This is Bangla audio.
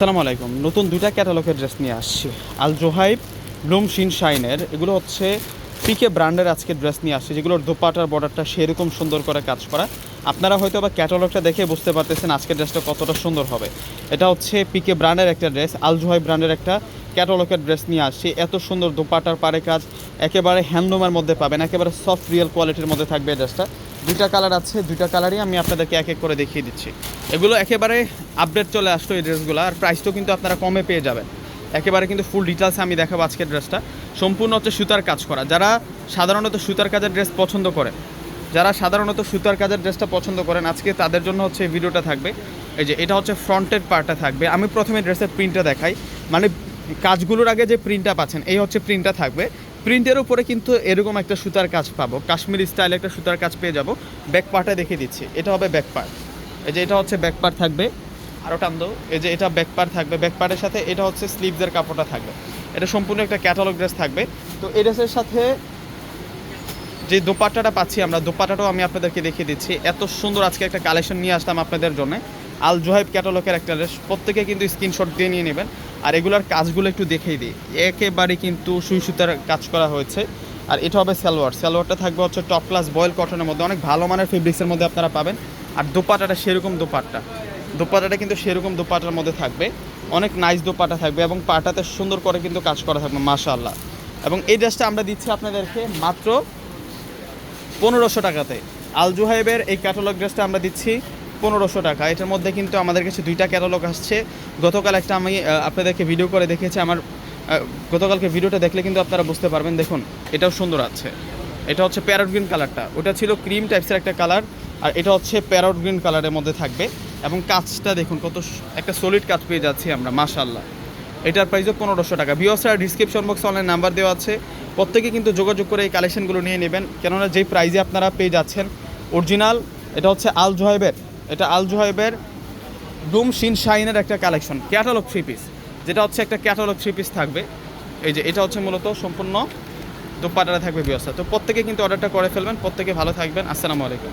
আসসালামু আলাইকুম। নতুন দুইটা ক্যাটালগের ড্রেস নিয়ে আসছি। আল জোহাইব, ব্লুম, শিন, শাইনের। এগুলো হচ্ছে পিকে ব্র্যান্ডের আজকে ড্রেস নিয়ে আসছে, যেগুলোর দোপাটার, বর্ডারটা সেরকম সুন্দর করে কাজ করা। আপনারা হয়তো বা ক্যাটালগটা দেখে বুঝতে পারতেছেন আজকের ড্রেসটা কতটা সুন্দর হবে। এটা হচ্ছে পিকে ব্র্যান্ডের একটা ড্রেস, আল জোহাইব ব্র্যান্ডের একটা ক্যাটালগের ড্রেস নিয়ে আসছি। এত সুন্দর দোপাটার পারে কাজ, একেবারে হ্যান্ডলুমের মধ্যে পাবেন, একেবারে সফট রিয়েল কোয়ালিটির মধ্যে থাকবে ড্রেসটা। দুইটা কালার আছে, দুইটা কালারই আমি আপনাদেরকে এক এক করে দেখিয়ে দিচ্ছি। এগুলো একেবারে আপডেট চলে আসলো এই ড্রেসগুলো, আর প্রাইসটাও কিন্তু আপনারা কমে পেয়ে যাবেন। একেবারে কিন্তু ফুল ডিটেলসে আমি দেখাবো আজকের ড্রেসটা। সম্পূর্ণ হচ্ছে সুতার কাজ করা। যারা সাধারণত সুতার কাজের ড্রেস পছন্দ করেন যারা সাধারণত সুতার কাজের ড্রেসটা পছন্দ করেন, আজকে তাদের জন্য হচ্ছে এই ভিডিওটা থাকবে। এই যে এটা হচ্ছে ফ্রন্টের পার্টটা থাকবে। আমি প্রথমে ড্রেসের প্রিন্টটা দেখাই। মানে কাজগুলোর আগে যে প্রিন্টটা পাচ্ছেন, এই হচ্ছে প্রিন্টটা থাকবে। প্রিন্টের উপরে কিন্তু এরকম একটা সুতার কাজ পাবো। কাশ্মীর স্টাইলে একটা সুতার কাজ পেয়ে যাব। ব্যাক পার্টে দেখিয়ে দিচ্ছি। এটা হবে ব্যাক পার্ট এই যে এটা হচ্ছে ব্যাক পার্ট থাকবে। আরও টান দাও। এই যে এটা ব্যাক পার্ট থাকবে। ব্যাক পার্টের সাথে এটা হচ্ছে স্লিভসের কাপড়টা থাকবে। এটা সম্পূর্ণ একটা ক্যাটালগ ড্রেস থাকবে। তো এই ড্রেসের সাথে যে দোপাট্টাটা পাচ্ছি আমরা, দোপাট্টাটাও আমি আপনাদেরকে দেখিয়ে দিচ্ছি। এত সুন্দর আজকে একটা কালেকশন নিয়ে আসলাম আপনাদের জন্য। আল জোহাইব ক্যাটালগের একটা ড্রেস প্রত্যেকে কিন্তু স্ক্রিনশট দিয়ে নিয়ে নেবেন। আর এগুলার কাজগুলো একটু দেখেই দিই। একেবারে কিন্তু সুই সুতার কাজ করা হয়েছে। আর এটা হবে সালোয়ার। সালোয়ারটা থাকবে হচ্ছে টপ ক্লাস বয়েল কটনের মধ্যে। অনেক ভালো মানের ফেব্রিক্সের মধ্যে আপনারা পাবেন। আর দোপাটাটা সেরকম দোপাট্টা। দোপাটাটা কিন্তু সেরকম দোপাটার মধ্যে থাকবে। অনেক নাইস দোপাটা থাকবে এবং পাটাতে সুন্দর করে কিন্তু কাজ করা থাকবে, মাশাআল্লাহ। এবং এই ড্রেসটা আমরা দিচ্ছি আপনাদেরকে মাত্র পনেরোশো টাকাতে। আল জুহাইবের এই ক্যাটালগ ড্রেসটা আমরা দিচ্ছি। পনেরোশো টাকা। এটার মধ্যে কিন্তু আমাদের কাছে দুইটা ক্যাটালগ আসছে। গতকাল একটা আমি আপনাদেরকে ভিডিও করে দেখেছি। আমার গতকালকে ভিডিওটা দেখলে কিন্তু আপনারা বুঝতে পারবেন। দেখুন, এটাও সুন্দর আছে। এটা হচ্ছে প্যারট গ্রিন কালারটা ওটা ছিল ক্রিম টাইপসের একটা কালার আর এটা হচ্ছে প্যারট গ্রিন কালারের মধ্যে থাকবে। এবং কাজটা দেখুন, কত একটা সলিড কাজ পেয়ে যাচ্ছি আমরা মাশাল্লাহ এটার প্রাইসও পনেরোশো টাকা। বিওসার ডিসক্রিপশন বক্সে অনলাইন নাম্বার দেওয়া আছে। প্রত্যেকে কিন্তু যোগাযোগ করে এই কালেকশনগুলো নিয়ে নেবেন। কেননা যেই প্রাইজে আপনারা পেয়ে যাচ্ছেন অরিজিনাল এটা হচ্ছে আল জোহাইবের এটা আল জুহাইবের ব্লুম শিন শাইনের একটা কালেকশন, ক্যাটালগ থ্রি পিস। যেটা হচ্ছে একটা ক্যাটালগ থ্রি পিস থাকবে। এই যে, এটা হচ্ছে মূলত সম্পূর্ণ দোপাটাটা থাকবে ব্যবস্থা তো প্রত্যেকে কিন্তু অর্ডারটা করে ফেলবেন, প্রত্যেকে ভালো থাকবেন। আসসালামু আলাইকুম।